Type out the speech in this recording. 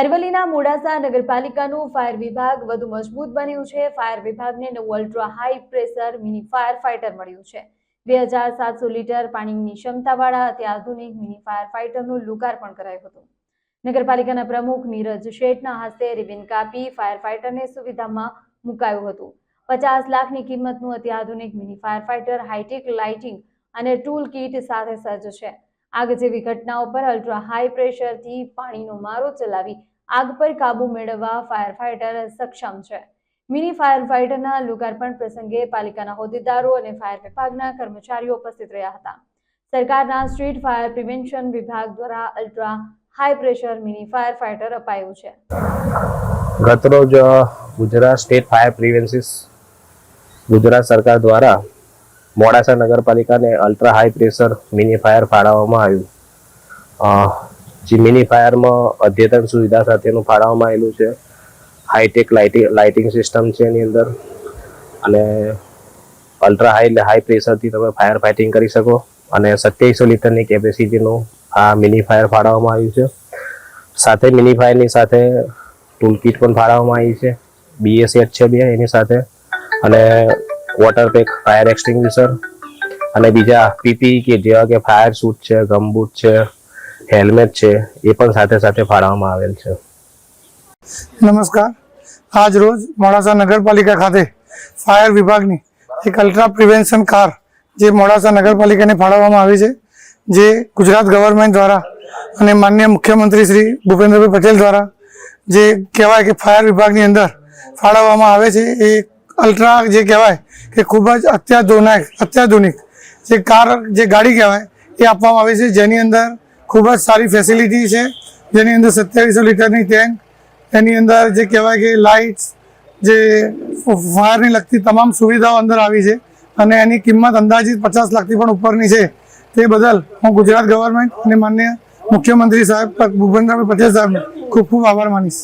અરવલ્લીના મોડાસા નગરપાલિકાનું ફાયર વિભાગ વધુ મજબૂત બન્યું છે. ફાયર વિભાગને નવું ultra high pressure mini fire fighter મળ્યું છે. બે હજાર સાતસો લીટર પાણીની ક્ષમતાવાળા અત્યાધુનિક મિની ફાયર ફાઇટરનું લોકાર્પણ કરાયું હતું. નગરપાલિકાના પ્રમુખ નીરજ શેઠના હસ્તે રિબિન કાપી ફાયર ફાઇટરને સુવિધામાં મુકાયું હતું. પચાસ લાખની કિંમતનું અત્યાધુનિક mini fire fighter hi tech lighting અને ટૂલ કિટ સાથે સજ્જ છે. આગ જેવી ઘટનાઓ પર અલ્ટ્રા હાઈ પ્રેશરથી પાણીનો મારો ચલાવી આગ પર કાબુ મેળવવા ફાયર ફાઇટર સક્ષમ છે. મિની ફાયર ફાઇટરના લોકાર્પણ પ્રસંગે પાલિકાના હોદ્દેદારો અને ફાયર વિભાગના કર્મચારીઓ ઉપસ્થિત રહ્યા હતા. સરકારના સ્ટ્રીટ ફાયર પ્રિવેન્શન વિભાગ દ્વારા ultra high pressure mini fire fighter અપાયું છે. ગતરોજ Gujarat state fire prevention Gujarat સરકાર દ્વારા મોડાસા નગરપાલિકાને ultra high pressure mini fire ફાળવવામાં આવ્યું. જે મિની ફાયરમાં અદ્યતન સુવિધા સાથેનું ફાળવવામાં આવેલું છે. હાઈટેક લાઇટિંગ લાઇટિંગ સિસ્ટમ છે એની અંદર. અને અલ્ટ્રા હાઈ એટલે હાઈ પ્રેશરથી તમે ફાયર ફાઇટિંગ કરી શકો. અને સત્યાવીસો લીટરની કેપેસિટીનું આ મિની ફાયર ફાળવવામાં આવ્યું છે. સાથે મિની ફાયરની સાથે ટૂલ કિટ પણ ફાળવવામાં આવી છે. બીએસએચ છે બે એની સાથે. અને વોટર પેક ફાયર એક્સટિંગ્વિશર અને બીજા પીપી કે જેવા કે ફાયર સૂટ છે ગમબૂટ છે હેલ્મેટ છે, એ પણ સાથે સાથે ફાળવવામાં આવેલ છે. નમસ્કાર. આજ રોજ મોડાસા નગરપાલિકા ખાતે ફાયર વિભાગની એક અલ્ટ્રા પ્રિવેન્શન કાર જે મોડાસા નગરપાલિકાને ફાળવવામાં આવી છે, જે ગુજરાત ગવર્મેન્ટ દ્વારા અને માન્ય મુખ્યમંત્રી શ્રી ભૂપેન્દ્રભાઈ પટેલ દ્વારા જે કહેવાય કે ફાયર વિભાગની અંદર ફાળવવામાં આવે છે, એ અલ્ટ્રા જે કહેવાય કે ખૂબ જ અત્યાધુનિક અત્યાધુનિક જે કાર, જે ગાડી કહેવાય, એ આપવામાં આવી છે. જેની અંદર ખૂબ જ સારી ફેસિલિટી છે. જેની અંદર સત્યાવીસો લીટરની ટેન્ક એની અંદર જે કહેવાય કે લાઇટ્સ જે ફાયરને લગતી તમામ સુવિધાઓ અંદર આવી છે અને એની કિંમત અંદાજિત પચાસ લાખથી પણ ઉપરની છે. તે બદલ હું ગુજરાત ગવર્મેન્ટ અને માન્ય મુખ્યમંત્રી સાહેબ, ભૂપેન્દ્રભાઈ પટેલ સાહેબને ખૂબ ખૂબ આભાર માનીશ.